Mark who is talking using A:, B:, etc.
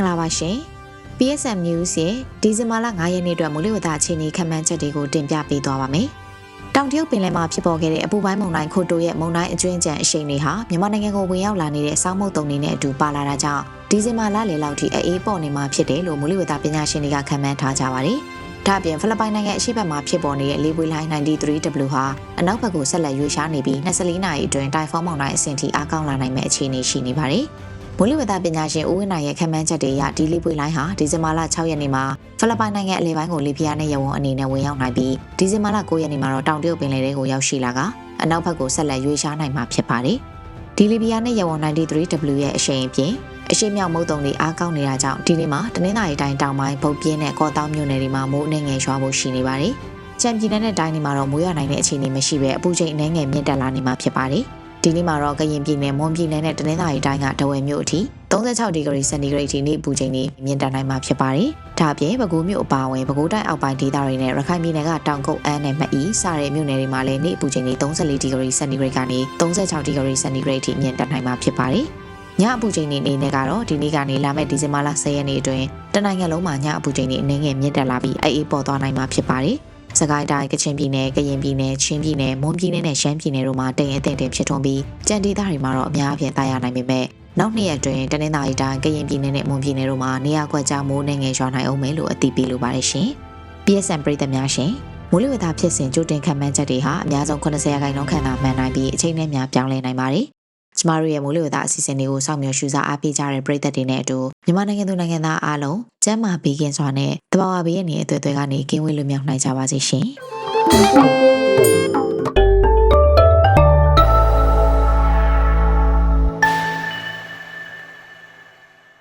A: ္ဂလာပါရှင် PSM News ရဲ့ဒီဇင်ဘာလ9ရက်နေ့အတွက်မိုးလေဝသအခြေအနေခန့်မှန်းချက်တွေကိုတင်ပြပေးသွားပါမယ်။တောင်တရုတ်ပင်လယ်မှာဖြစ်ပေါ်ခဲ့တဲ့အပူပိုင်းမုန်တိုင်းခိုတိုရဲ့မုန်တိုင်းအကျွင်းကြံအရှိန်တွေဟာမြန်မာနိုင်ငံကိုဝင်ရောက်လာနေတဲ့စောင်းမုတ်တုံတွေနဲ့အတူပါလာတာကြောင့်ဒီဇင်ဘာလလယ်လောက်ထိအေးပေါ့နေမှာဖြစ်တယ်လို့မိုးလေဝသပညာရှင်တွေကခန့်မှန်းထားကြပါတယ်။ဒါ့အပြင်ဖိလစ်ပိုင်နိုင်ငံအရှေ့ဘက်မှာဖြစ်ပေါ်နေတဲ့လေပွေလိုင်း 93W ဟာအနောက်ဘက်ကိုဆက်လက်ရွေ့ရှားနေပြီး24နာရီအတွင်းတိုင်ဖွန်းမုန်တိုင်းအဆင့်ထိအားကောင်းလာနိုင်မယ့်အခြေအနေရှိနေပါတယ်။ မိုးလေဝသပညာရှင်ဦးဝင်းနိုင်ရဲ့ခန့်မှန်းချက်တွေအရဒီလေပွေလိုင်းဟာဒီဇင်ဘာလ6ရက်နေ့မှာဖိလစ်ပိုင်နိုင်ငံအလဲပိုင်းကိုလေပြင်းနဲ့ရဝုံအနေနဲ့ဝင်ရောက်နိုင်ပြီးဒီဇင်ဘာလ9ရက်နေ့မှာတော့တောင်တရုတ်ပင်လယ်ထဲကိုရောက်ရှိလာကအနောက်ဘက်ကိုဆက်လက်ရွေ့ရှားနိုင်မှာဖြစ်ပါတယ်။ဒီလီဘီယာနဲ့ရဝုံ 93W ရဲ့အရှိန်အပြင်အရှိမြောက်မုတ်တုံတွေအားကောင်းနေတာကြောင့်ဒီနေ့မှာတနင်္လာရီတိုင်းတောင်ပိုင်းပုတ်ပြင်းနဲ့ကော့တောင်းမြို့နယ်တွေမှာမိုးအနှဲငယ်ရွာဖို့ရှိနေပါတယ်။ချန်ပြည်နယ်နဲ့တိုင်းတွေမှာတော့မိုးရွာနိုင်တဲ့အခြေအနေမရှိဘဲအပူချိန်အနှဲငယ်မြင့်တက်လာနေမှာဖြစ်ပါတယ်။ ဒီနေ့မှာတော့ကရင်ပြည်နယ်မွန်ပြည်နယ်နဲ့တနင်္သာရီတိုင်းကဒဝယ်မြို့အထိ36ဒီဂရီစင်တီဂရိတ်ထိနေ့ပူချိန်တွေမြင့်တက်နိုင်မှာဖြစ်ပါတယ်။ဒါ့အပြင်ပဲခူးမြို့အပါအဝင်ပဲခူးတိုင်းအောက်ပိုင်းဒေသတွေနဲ့ရခိုင်ပြည်နယ်ကတောင်ကုတ်အန်းနဲ့မအီစတဲ့မြို့နယ်တွေမှာလည်းနေ့ပူချိန်တွေ34ဒီဂရီစင်တီဂရိတ်ကနေ36ဒီဂရီစင်တီဂရိတ်ထိမြင့်တက်နိုင်မှာဖြစ်ပါတယ်။ညအပူချိန်နေအနေနဲ့ကတော့ဒီနေ့ကနေလာမယ့်ဒီဇင်ဘာလ10ရက်နေ့အတွင်းတနိုင်ငံလုံးမှာညအပူချိန်နေအနေငယ်မြင့်တက်လာပြီးအေးအေးပေါ်သွားနိုင်မှာဖြစ်ပါတယ်။ စကိုင်းတိုင်းကချင်ပြည်နယ်ကရင်ပြည်နယ်ချင်းပြည်နယ်မွန်ပြည်နယ်နဲ့ရှမ်းပြည်နယ်တို့မှာတိမ်အထင်တင်ဖြစ်ထွန်းပြီးကြံဒေသတွေမှာတော့အများအပြားတာယာနိုင်ပေမဲ့နောက်နှစ်ရက်အတွင်းတနင်္သာရီတိုင်းကရင်ပြည်နယ်နဲ့မွန်ပြည်နယ်တို့မှာနေရာကွက်ကြားမိုးနဲ့ငယ်ရွာနိုင်အောင်မယ်လို့အသိပေးလိုပါတယ်ရှင်။ PSN ပြည်သက်များရှင်မိုးလေဝသဖြစ်စဉ်ကြိုတင်ခံမှန်းချက်တွေဟာအများဆုံး80ရာခိုင်နှုန်းခန့်သာမှန်နိုင်ပြီးအချိန်နဲ့များပြောင်းလဲနိုင်ပါတယ်။ ကျမတို့ရဲ့မိုးလေဝသအစီအစဉ်တွေကိုစောင့်မျှော်ရှုစားအားပေးကြတဲ့ပရိသတ်တွေနဲ့အတူမြန်မာနိုင်ငံသူနိုင်ငံသားအားလုံးကျန်းမာဘေးကင်းစွာနဲ့တဘာဝဘေးရဲ့နေအသွေးအသွေးကနေကင်းဝေးလွတ်မြောက်နိုင်ကြပါစေရှင်။